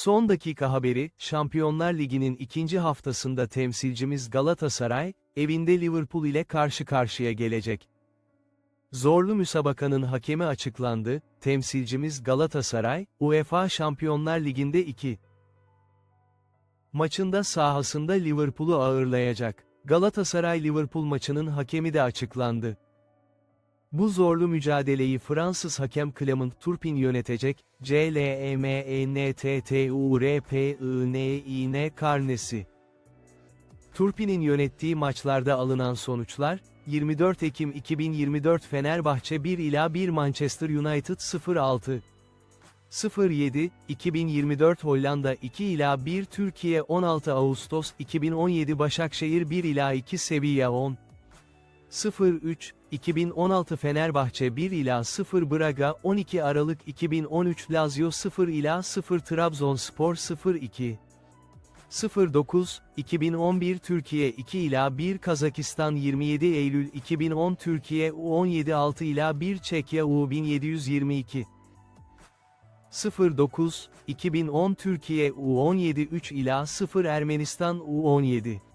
Son dakika haberi, Şampiyonlar Ligi'nin ikinci haftasında temsilcimiz Galatasaray, evinde Liverpool ile karşı karşıya gelecek. Zorlu müsabakanın hakemi açıklandı, temsilcimiz Galatasaray, UEFA Şampiyonlar Ligi'nde 2. Maçında sahasında Liverpool'u ağırlayacak. Galatasaray-Liverpool maçının hakemi de açıklandı. Bu zorlu mücadeleyi Fransız hakem Clement Turpin yönetecek, E C-L-E-M-E-N-T-T-U-R-P-I-N-I-N karnesi. Turpin'in yönettiği maçlarda alınan sonuçlar, 24 Ekim 2024 Fenerbahçe 1 ila 1 Manchester United 06. 07, 2024 Hollanda 2 ila 1 Türkiye 16 Ağustos 2017 Başakşehir 1 ila 2 Sevilla 10. 03, 2016 Fenerbahçe 1 ila 0 Braga 12 Aralık 2013 Lazio 0 ila 0 Trabzonspor 02. 09, 2011 Türkiye 2 ila 1 Kazakistan 27 Eylül 2010 Türkiye U17 6 ila 1 Çekya U1722 09, 2010 Türkiye U17 3 ila 0 Ermenistan U17